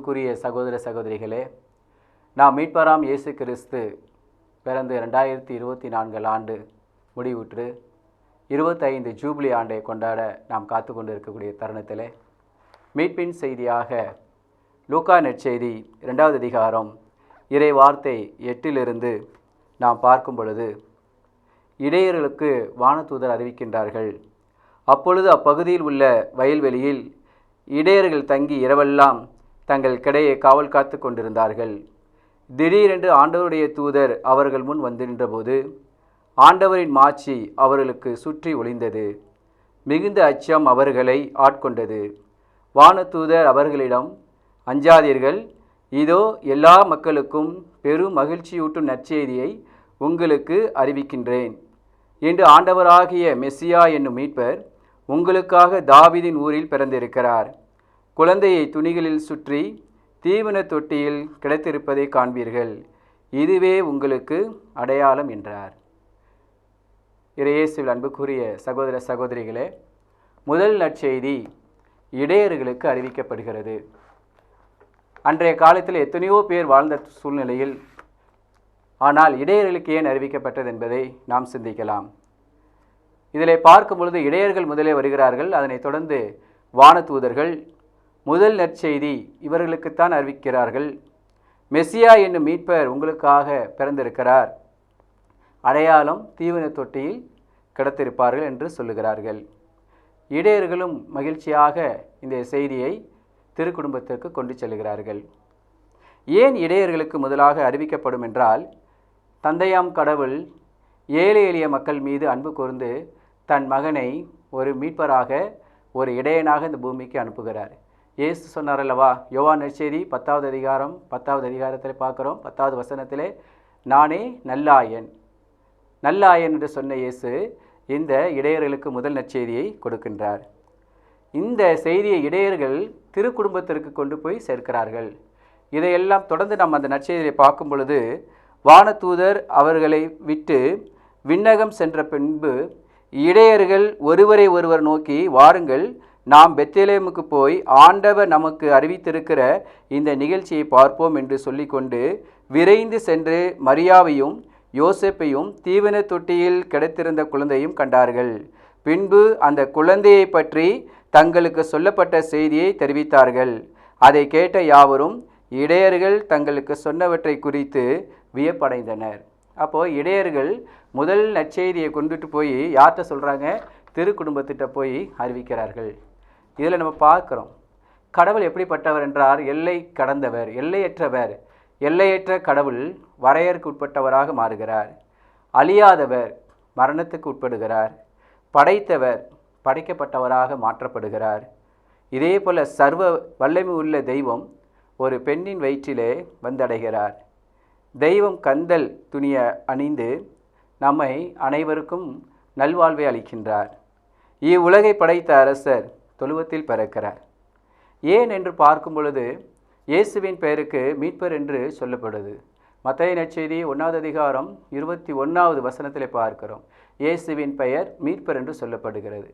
அன்புக்குரிய சகோதர சகோதரிகளே நாம் மீட்பராம் இயேசு கிறிஸ்து பிறந்து ரெண்டாயிரத்தி இருபத்தி நான்கு ஆண்டு முடிவுற்று இருபத்தைந்து ஜூப்ளி ஆண்டை கொண்டாட நாம் காத்து கொண்டு இருக்கக்கூடிய தருணத்திலே மீட்பின் செய்தியாக லூக்கா நெற்செய்தி ரெண்டாவது அதிகாரம் இறை வார்த்தை எட்டிலிருந்து நாம் பார்க்கும் பொழுது இடையர்களுக்கு வானதூதர் அறிவிக்கின்றார்கள் அப்பொழுது அப்பகுதியில் உள்ள வயல்வெளியில் இடையர்கள் தங்கி இரவெல்லாம் தங்கள் கிடையை காவல் காத்து கொண்டிருந்தார்கள். திடீரென்று ஆண்டவருடைய தூதர் அவர்கள் முன் வந்து நின்றபோது ஆண்டவரின் மாட்சி அவர்களுக்கு சுற்றி ஒளிந்தது. மிகுந்த அச்சம் அவர்களை ஆட்கொண்டது. வானதூதர் அவர்களிடம் அஞ்சாதீர்கள் இதோ எல்லா மக்களுக்கும் பெரும் மகிழ்ச்சியூட்டும் நற்செய்தியை உங்களுக்கு அறிவிக்கின்றேன். என்று ஆண்டவராகிய மெஸ்ஸியா என்னும் மீட்பர் உங்களுக்காக தாவிதின் ஊரில் பிறந்திருக்கிறார். குழந்தையை துணிகளில் சுற்றி தீவன தொட்டியில் கிடைத்திருப்பதை காண்பீர்கள். இதுவே உங்களுக்கு அடையாளம் என்றார். இறையேசுவில் அன்புக்குரிய சகோதர சகோதரிகளே முதல் நற்செய்தி இடையர்களுக்கு அறிவிக்கப்படுகிறது. அன்றைய காலத்தில் எத்தனையோ பேர் வாழ்ந்த சூழ்நிலையில் ஆனால் இடையர்களுக்கு ஏன் அறிவிக்கப்பட்டது என்பதை நாம் சிந்திக்கலாம். இதில் பார்க்கும் பொழுது இடையர்கள் முதலே வருகிறார்கள். அதனைத் தொடர்ந்து வானதூதர்கள் முதல் நற்செய்தி இவர்களுக்குத்தான் அறிவிக்கிறார்கள். மெஸ்ஸியா என்னும் மீட்பர் உங்களுக்காக பிறந்திருக்கிறார். அடையாளம் தீவன தொட்டியில் கிடத்திருப்பார்கள் என்று சொல்லுகிறார்கள். இடையர்களும் மகிழ்ச்சியாக இந்த செய்தியை திருக்குடும்பத்திற்கு கொண்டு செல்கிறார்கள். ஏன் இடையர்களுக்கு முதலாக அறிவிக்கப்படும் என்றால் தந்தையாம் கடவுள் ஏழை எளிய மக்கள் மீது அன்பு கூர்ந்து தன் மகனை ஒரு மீட்பராக ஒரு இடையனாக இந்த பூமிக்கு அனுப்புகிறார். இயேசு சொன்னார் அல்லவா? யோவான் நற்செய்தி பத்தாவது அதிகாரம் பத்தாவது அதிகாரத்தில் பார்க்குறோம். பத்தாவது வசனத்திலே நானே நல்லாயன். நல்லாயன் என்று சொன்ன இயேசு இந்த இடையர்களுக்கு முதல் நற்செய்தியை கொடுக்கின்றார். இந்த செய்தியை இடையர்கள் திருக்குடும்பத்திற்கு கொண்டு போய் சேர்க்கிறார்கள். இதையெல்லாம் தொடர்ந்து நாம் அந்த நற்செய்தியை பார்க்கும் பொழுது வானதூதர் அவர்களை விட்டு விண்ணகம் சென்ற பின்பு இடையர்கள் ஒருவரை ஒருவர் நோக்கி வாருங்கள் நாம் பெத்தேலேமுக்கு போய் ஆண்டவர் நமக்கு அறிவித்திருக்கிற இந்த நிகழ்ச்சியை பார்ப்போம் என்று சொல்லிக்கொண்டு விரைந்து சென்று மரியாவையும் யோசப்பையும் தீவன தொட்டியில் கிடைத்திருந்த குழந்தையும் கண்டார்கள். பின்பு அந்த குழந்தையை பற்றி தங்களுக்கு சொல்லப்பட்ட செய்தியை தெரிவித்தார்கள். அதை கேட்ட யாவரும் இடையர்கள் தங்களுக்கு சொன்னவற்றை குறித்து வியப்படைந்தனர். அப்போது இடையர்கள் முதல் நற்செய்தியை கொண்டுட்டு போய் யார்கிட்ட சொல்கிறாங்க திருக்குடும்பத்திட்ட போய் அறிவிக்கிறார்கள். இதில் நம்ம பார்க்குறோம் கடவுள் எப்படிப்பட்டவர் என்றார்? எல்லை கடந்தவர் எல்லையற்றவர். எல்லையற்ற கடவுள் வரையறுக்கு உட்பட்டவராக மாறுகிறார். அழியாதவர் மரணத்துக்கு உட்படுகிறார். படைத்தவர் படைக்கப்பட்டவராக மாற்றப்படுகிறார். இதே போல் சர்வ வல்லமை உள்ள தெய்வம் ஒரு பெண்ணின் வயிற்றிலே வந்தடைகிறார். தெய்வம் கந்தல் துணியை அணிந்து நம்மை அனைவருக்கும் நல்வாழ்வை அளிக்கின்றார். இவ்வுலகை படைத்த அரசர் தொழுவத்தில் பிறக்கிறார். ஏன் என்று பார்க்கும் பொழுது இயேசுவின் பெயருக்கு மீட்பர் என்று சொல்லப்படுது. மத்திய நச்செய்தி ஒன்றாவது அதிகாரம் இருபத்தி ஒன்றாவது வசனத்தில் பார்க்கிறோம். இயேசுவின் பெயர் மீட்பர் என்று சொல்லப்படுகிறது.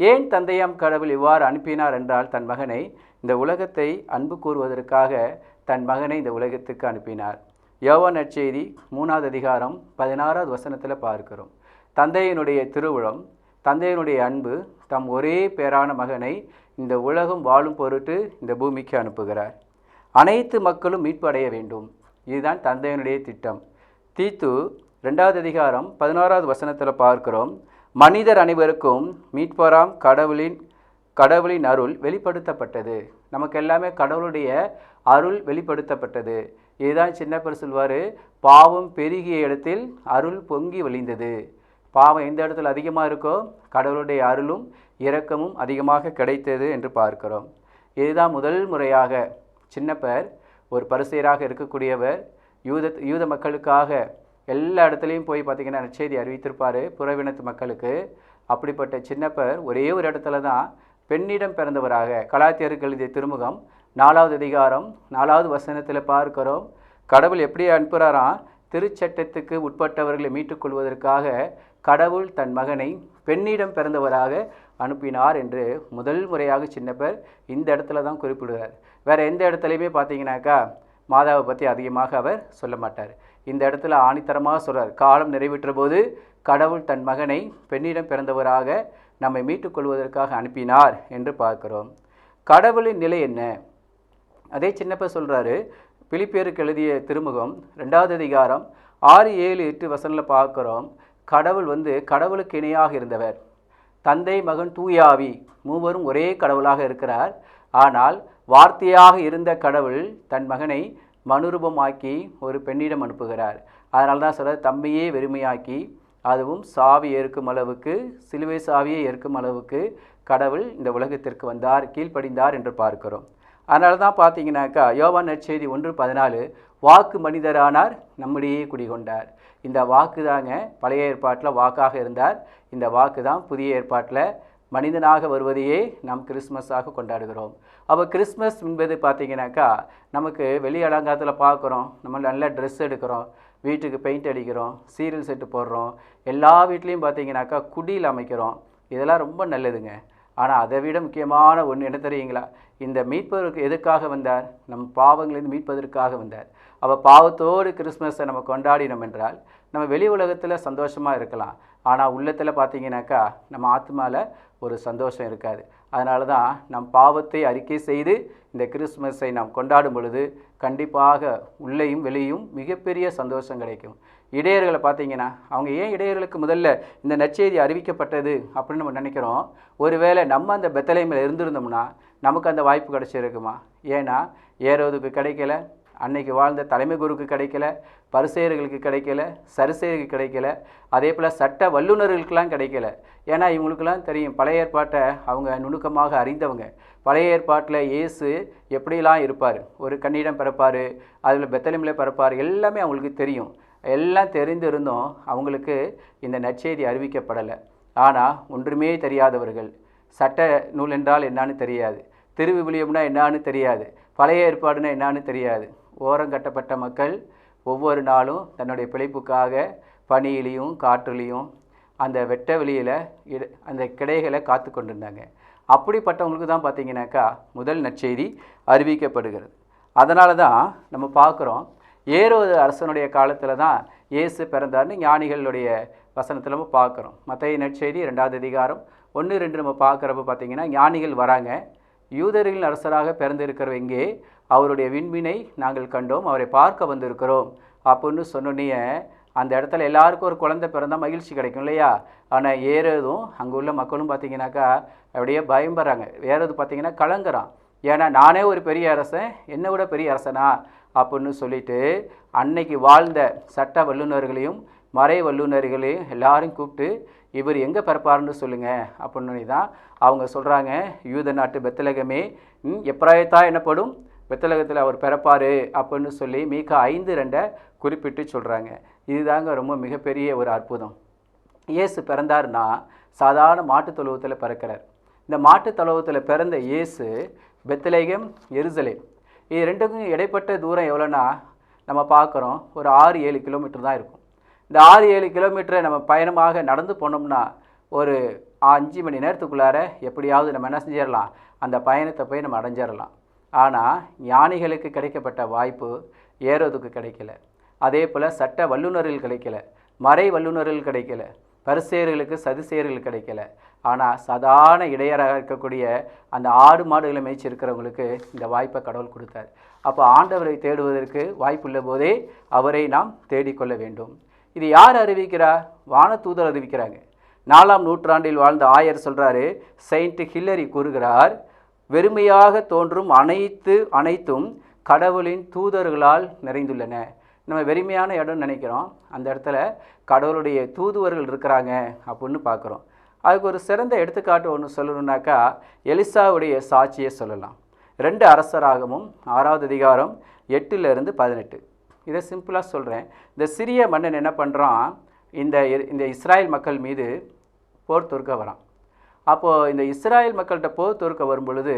ஏன் தந்தையாம் கடவுள் இவ்வாறு அனுப்பினார் என்றால் தன் மகனை இந்த உலகத்தை அன்பு கூறுவதற்காக தன் மகனை இந்த உலகத்துக்கு அனுப்பினார். யோவா நற்செய்தி மூணாவது அதிகாரம் பதினாறாவது வசனத்தில் பார்க்கிறோம். தந்தையினுடைய திருவுளம் தந்தையினுடைய அன்பு தம் ஒரே பேரான மகனை இந்த உலகம் வாழும் பொருட்டு இந்த பூமிக்கு அனுப்புகிறார். அனைத்து மக்களும் மீட்பு அடைய வேண்டும். இதுதான் தந்தையினுடைய திட்டம். தீத்து ரெண்டாவது அதிகாரம் பதினாறாவது வசனத்தில் பார்க்கிறோம். மனிதர் அனைவருக்கும் மீட்பராம் கடவுளின் கடவுளின் அருள் வெளிப்படுத்தப்பட்டது. நமக்கு எல்லாமே கடவுளுடைய அருள் வெளிப்படுத்தப்பட்டது. இதுதான் சின்னப்பர் சொல்வார் பாவம் பெருகிய இடத்தில் அருள் பொங்கி வழிந்தது. பாவம் எந்த இடத்துல அதிகமாக இருக்கோ கடவுளுடைய அருளும் இரக்கமும் அதிகமாக கிடைத்தது என்று பார்க்கிறோம். இதுதான் முதல் முறையாக சின்னப்பர் ஒரு பரிசெயராக இருக்கக்கூடியவர் யூத யூத மக்களுக்காக எல்லா இடத்துலையும் போய் பார்த்திங்கன்னா நற்செய்தி அறிவித்திருப்பார் புறவினத்து மக்களுக்கு. அப்படிப்பட்ட சின்னப்பர் ஒரே ஒரு இடத்துல தான் பெண்ணிடம் பிறந்தவராக கலாத்தியருக்கு எழுதிய திருமுகம் நாலாவது அதிகாரம் நாலாவது வசனத்தில் பார்க்கிறோம். கடவுள் எப்படி அனுப்புகிறாராம் திருச்சட்டத்துக்கு உட்பட்டவர்களை மீட்டுக்கொள்வதற்காக கடவுள் தன் மகனை பெண்ணிடம் பிறந்தவராக அனுப்பினார் என்று முதல் முறையாக சின்னப்பர் இந்த இடத்துல தான் குறிப்பிடுகிறார். வேறு எந்த இடத்துலையுமே பார்த்தீங்கன்னாக்கா மாதாவை பற்றி அதிகமாக அவர் சொல்ல மாட்டார். இந்த இடத்துல ஆணித்தரமாக சொல்கிறார் காலம் நிறைவேற்ற போது கடவுள் தன் மகனை பெண்ணிடம் பிறந்தவராக நம்மை மீட்டுக் கொள்வதற்காக அனுப்பினார் என்று பார்க்கிறோம். கடவுளின் நிலை என்ன? அதே சின்னப்ப சொல்கிறாரு பிலிப்பியருக்கு எழுதிய திருமுகம் ரெண்டாவது அதிகாரம் ஆறு ஏழு எட்டு வசனில் பார்க்குறோம். கடவுள் வந்து கடவுளுக்கு இணையாக இருந்தவர். தந்தை மகன் தூயாவி மூவரும் ஒரே கடவுளாக இருக்கிறார். ஆனால் வார்த்தையாக இருந்த கடவுள் தன் மகனை மனுரூபமாக்கி ஒரு பெண்ணிடம் அனுப்புகிறார். அதனால தான் சிலர் தம்மையே வெறுமையாக்கி அதுவும் சாவி ஏற்கும் அளவுக்கு சிலுவை சாவியை ஏற்கும் அளவுக்கு கடவுள் இந்த உலகத்திற்கு வந்தார் கீழ்ப்படிந்தார் என்று பார்க்கிறோம். அதனால தான் பார்த்தீங்கன்னாக்கா யோவான் நற்செய்தி ஒன்று பதினாலு வாக்கு மனிதரானார் நம்முடையே குடிகொண்டார். இந்த வாக்கு தாங்க பழைய ஏற்பாட்டில் வாக்காக இருந்தார். இந்த வாக்கு தான் புதிய ஏற்பாட்டில் மனிதனாக வருவதையே நாம் கிறிஸ்மஸாக கொண்டாடுகிறோம். அப்போ கிறிஸ்மஸ் என்பது பார்த்திங்கனாக்கா நமக்கு வெளி அலங்காரத்தில் பார்க்குறோம் நம்ம நல்ல ட்ரெஸ் எடுக்கிறோம். வீட்டுக்கு பெயிண்ட் அடிக்கிறோம். சீரியல் செட்டு போடுறோம். எல்லா வீட்லேயும் பார்த்தீங்கன்னாக்கா குடியில் அமைக்கிறோம். இதெல்லாம் ரொம்ப நல்லதுங்க. ஆனால் அதை விட முக்கியமான ஒன்று என்ன தெரியுங்களா? இந்த மீட்பதற்கு எதுக்காக வந்தார்? நம் பாவங்களிலிருந்து மீட்பதற்காக வந்தார். அவள் பாவத்தோடு கிறிஸ்மஸை நம்ம கொண்டாடினோம் என்றால் நம்ம வெளி உலகத்தில் சந்தோஷமாக இருக்கலாம். ஆனால் உள்ளத்தில் பார்த்தீங்கன்னாக்கா நம்ம ஆத்மாவில் ஒரு சந்தோஷம் இருக்காது. அதனால தான் நம் பாவத்தை அறிக்கை செய்து இந்த கிறிஸ்மஸை நாம் கொண்டாடும் பொழுது கண்டிப்பாக உள்ளேயும் வெளியும் மிகப்பெரிய சந்தோஷம் கிடைக்கும். இடையர்களை பார்த்தீங்கன்னா அவங்க ஏன் இடையர்களுக்கு முதல்ல இந்த நற்செய்தி அறிவிக்கப்பட்டது அப்படின்னு நம்ம நினைக்கிறோம்? ஒருவேளை நம்ம அந்த பெத்தலைமையில் இருந்திருந்தோம்னா நமக்கு அந்த வாய்ப்பு கிடச்சிருக்குமா? ஏன்னா ஏறோதுக்கு கிடைக்கல அன்னைக்கு வாழ்ந்த தலைமை குருக்கு கிடைக்கல பரிசெயர்களுக்கு கிடைக்கல சரிசெயருக்கு கிடைக்கல அதே போல் சட்ட வல்லுநர்களுக்கெல்லாம் கிடைக்கல. ஏன்னா இவங்களுக்கெல்லாம் தெரியும் பழைய ஏற்பாட்டை அவங்க நுணுக்கமாக அறிந்தவங்க. பழைய ஏற்பாட்டில் இயேசு எப்படிலாம் இருப்பார்? ஒரு கன்னிடம் பிறப்பார் அதில் பெத்தலிமில் பிறப்பார் எல்லாமே அவங்களுக்கு தெரியும். எல்லாம் தெரிந்திருந்தும் அவங்களுக்கு இந்த நற்செய்தி அறிவிக்கப்படலை. ஆனால் ஒன்றுமே தெரியாதவர்கள் சட்ட நூல் என்றால் என்னான்னு தெரியாது. திருவிவிலியம்னா என்னான்னு தெரியாது. பழைய ஏற்பாடுனா என்னான்னு தெரியாது. ஓரங்கட்டப்பட்ட மக்கள் ஒவ்வொரு நாளும் தன்னுடைய பிழைப்புக்காக பனியிலையும் காற்றுலையும் அந்த வெட்ட வெளியில் அந்த கிடைகளை காத்து கொண்டிருந்தாங்க. அப்படிப்பட்டவங்களுக்கு தான் பார்த்தீங்கன்னாக்கா முதல் நற்செய்தி அறிவிக்கப்படுகிறது. அதனால தான் நம்ம பார்க்குறோம் ஏரோது அரசனுடைய காலத்தில் தான் இயேசு பிறந்தார்னு ஞானிகளுடைய வசனத்தில் நம்ம பார்க்குறோம். மற்ற நற்செய்தி ரெண்டாவது அதிகாரம் ஒன்று ரெண்டு நம்ம பார்க்குறப்ப பார்த்தீங்கன்னா ஞானிகள் வராங்க. யூதர்களின் அரசராக பிறந்திருக்கிற இங்கே அவருடைய விண்மீனை நாங்கள் கண்டோம் அவரை பார்க்க வந்திருக்கிறோம். அப்படின்னு சொன்னோன்னே அந்த இடத்துல எல்லாருக்கும் ஒரு குழந்தை பிறந்தால் மகிழ்ச்சி கிடைக்கும் இல்லையா? ஆனால் ஏறதும் அங்கே உள்ள மக்களும் பார்த்தீங்கன்னாக்கா அப்படியே பயம்படுறாங்க ஏறது பார்த்தீங்கன்னா கலங்குறான். ஏன்னா நானே ஒரு பெரிய அரசன் என்னை விட பெரிய அரசனா? அப்படின்னு சொல்லிட்டு அன்னைக்கு வாழ்ந்த சட்ட வல்லுநர்களையும் மறை வல்லுநர்களையும் எல்லாரும் கூப்பிட்டு இவர் எங்கே பிறப்பாருன்னு சொல்லுங்கள் அப்படின்னு தான் அவங்க சொல்கிறாங்க யூத நாட்டு பெத்தலகமே எப்ராயத்தா எனப்படும்? பெத்தலகத்தில் அவர் பிறப்பார் அப்படின்னு சொல்லி மீக ஐந்து ரெண்டை குறிப்பிட்டு சொல்கிறாங்க இதுதாங்க ரொம்ப மிகப்பெரிய ஒரு அற்புதம். இயேசு பிறந்தாருன்னா சாதாரண மாட்டுத் தொழுவத்தில் பிறக்கிறார். இந்த மாட்டுத் தொழுவத்தில் பிறந்த இயேசு பெத்தலேகம் எருசலேம். இது ரெண்டுக்கும் இடைப்பட்ட தூரம் எவ்வளோன்னா நம்ம பார்க்குறோம் ஒரு ஆறு ஏழு கிலோமீட்டர் தான் இருக்கும். இந்த ஆறு ஏழு கிலோமீட்டரை நம்ம பயணமாக நடந்து போனோம்னா ஒரு அஞ்சு மணி நேரத்துக்குள்ளார எப்படியாவது நம்ம என்ன செஞ்சிடலாம்? அந்த பயணத்தை போய் நம்ம அடைஞ்சிடலாம். ஆனால் ஞானிகளுக்கு கிடைக்கப்பட்ட வாய்ப்பு ஏறதுக்கு கிடைக்கல. அதே போல் சட்ட வல்லுநர்கள் கிடைக்கல. மறை வல்லுநர்கள் கிடைக்கல. பரிசேயர்களுக்கு சதுசேயர்கள் கிடைக்கல. ஆனால் சாதாரண இடையராக இருக்கக்கூடிய அந்த ஆடு மாடுகளை மேய்ச்சிருக்கிறவங்களுக்கு இந்த வாய்ப்பை கடவுள் கொடுத்தார். அப்போ ஆண்டவரை தேடுவதற்கு வாய்ப்புள்ள போதே அவரை நாம் தேடிக்கொள்ள வேண்டும். இது யார் அறிவிக்கிறா வானதூதர் அறிவிக்கிறாங்க. நாலாம் நூற்றாண்டில் வாழ்ந்த ஆயர் சொல்கிறாரு செயின்ட் ஹில்லரி கூறுகிறார் வெறுமையாக தோன்றும் அனைத்து அனைத்தும் கடவுளின் தூதர்களால் நிறைந்துள்ளன. நம்ம வெறுமையான இடம்னு நினைக்கிறோம். அந்த இடத்துல கடவுளுடைய தூதுவர்கள் இருக்கிறாங்க அப்படின்னு பார்க்குறோம். அதுக்கு ஒரு சிறந்த எடுத்துக்காட்டு ஒன்று சொல்லணுன்னாக்கா எலிசாவுடைய சாட்சியை சொல்லலாம். ரெண்டு அரசராகமும் ஆறாவது அதிகாரம் எட்டுலேருந்து பதினெட்டு. இதை சிம்பிளாக சொல்கிறேன் இந்த சிறிய மன்னன் என்ன பண்ணுறான் இந்த இந்த இஸ்ராயேல் மக்கள் மீது போர் தொடுக்க வரான். அப்போது இந்த இஸ்ராயல் மக்கள்கிட்ட போர் தொடுக்க வரும் பொழுது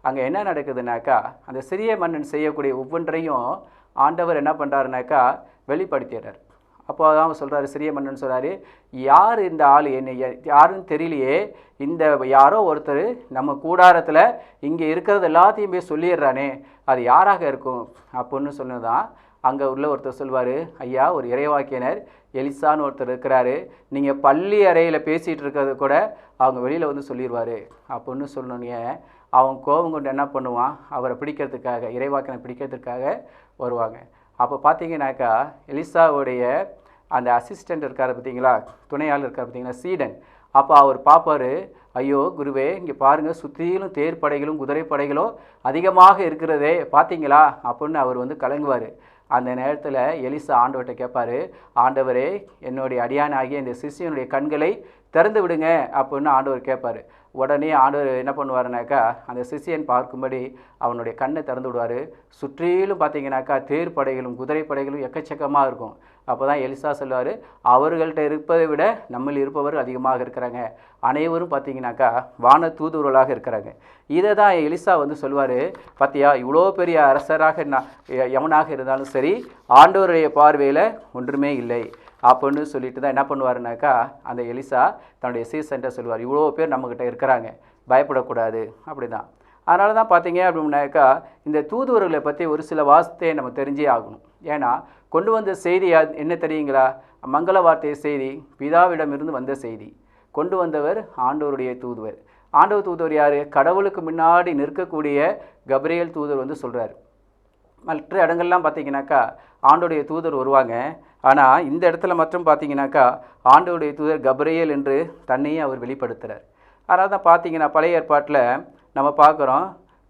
அங்கே என்ன நடக்குதுனாக்கா அந்த சிறிய மன்னன் செய்யக்கூடிய ஒவ்வொன்றையும் ஆண்டவர் என்ன பண்ணுறாருனாக்கா வெளிப்படுத்திடுறார். அப்போ தான் அவர் சொல்கிறாரு சிறிய மன்னன் சொல்கிறாரு யார் இந்த ஆள்? என்ன யா- யாருன்னு தெரியலையே. இந்த யாரோ ஒருத்தர் நம்ம கூடாரத்தில் இங்கே இருக்கிறது எல்லாத்தையும் போய் சொல்லிடுறானே. அது யாராக இருக்கும்? அப்புடின்னு சொன்னதான் அங்கே உள்ள ஒருத்தர் சொல்வார் ஐயா ஒரு இறைவாக்கியனர் எலிசான்னு ஒருத்தர் இருக்கிறாரு. நீங்கள் பள்ளி அறையில் பேசிகிட்டு இருக்கிறது கூட அவங்க வெளியில் வந்து சொல்லிடுவார் அப்படின்னு சொன்னோன்னே அவன் கோபம் கொண்டு என்ன பண்ணுவான்? அவரை பிடிக்கிறதுக்காக இறைவாக்கினை பிடிக்கிறதுக்காக வருவாங்க. அப்போ பார்த்தீங்கன்னாக்கா எலிசாவுடைய அந்த அசிஸ்டண்ட் இருக்கார் பார்த்தீங்களா துணையாளர் இருக்கார் பார்த்தீங்களா சீடன். அப்போ அவர் பார்ப்பாரு ஐயோ குருவே இங்கே பாருங்கள் சுற்றிலும் தேர் படைகளும் குதிரை படைகளும் அதிகமாக இருக்கிறதே பார்த்தீங்களா அப்படின்னு அவர் வந்து கலங்குவார். அந்த நேரத்தில் எலிசா ஆண்டவர்கிட்ட கேட்பாரு ஆண்டவரே என்னுடைய அடியானாகிய இந்த சிஷியனுடைய கண்களை திறந்து விடுங்க அப்படின்னு ஆண்டவர் கேட்பார் உடனே ஆண்டவர் என்ன பண்ணுவாருனாக்கா அந்த சிஷியன் பார்க்கும்படி அவனுடைய கண்ணை திறந்து விடுவார். சுற்றிலும் பார்த்தீங்கன்னாக்கா தேர் படைகளும் குதிரை படைகளும் எக்கச்சக்கமாக இருக்கும். அப்போ தான் எலிசா சொல்லுவார் அவர்கள்ட்ட இருப்பதை விட நம்மில் இருப்பவர் அதிகமாக இருக்கிறாங்க. அனைவரும் பார்த்தீங்கன்னாக்கா வான தூதுவர்களாக இருக்கிறாங்க. இதை தான் எலிசா வந்து சொல்லுவார் பார்த்தியா இவ்வளோ பெரிய அரசராக நான் எவனாக இருந்தாலும் சரி ஆண்டவருடைய பார்வையில் ஒன்றுமே இல்லை. அப்படின்னு சொல்லிட்டு தான் என்ன பண்ணுவாருனாக்கா அந்த எலிசா தன்னுடைய சீசன்ட்ட சொல்லுவார் இவ்வளோ பேர் நம்மக்கிட்ட இருக்கிறாங்க பயப்படக்கூடாது. அப்படி தான் அதனால தான் பார்த்தீங்க அப்படின்னாக்கா இந்த தூதுவர்களை பற்றி ஒரு சில வாசத்தையே நம்ம தெரிஞ்சே ஆகணும். ஏன்னா கொண்டு வந்த செய்தி என்ன தெரியுங்களா? மங்கள வார்த்தை செய்தி பிதாவிடமிருந்து வந்த செய்தி. கொண்டு வந்தவர் ஆண்டவருடைய தூதுவர். ஆண்டவர் தூதுவர் யார்? கடவுளுக்கு முன்னாடி நிற்கக்கூடிய கப்ரியேல் தூதர் வந்து சொல்கிறார் மற்ற இடங்கள்லாம் பார்த்தீங்கன்னாக்கா ஆண்டோடைய தூதர் வருவாங்க. ஆனால் இந்த இடத்துல மட்டும் பார்த்தீங்கன்னாக்கா ஆண்டோடைய தூதர் கப்ரியேல் என்று தன்னையே அவர் வெளிப்படுத்துகிறார் அதனால் தான் பார்த்தீங்கன்னா பழைய ஏற்பாட்டில் நம்ம பார்க்குறோம்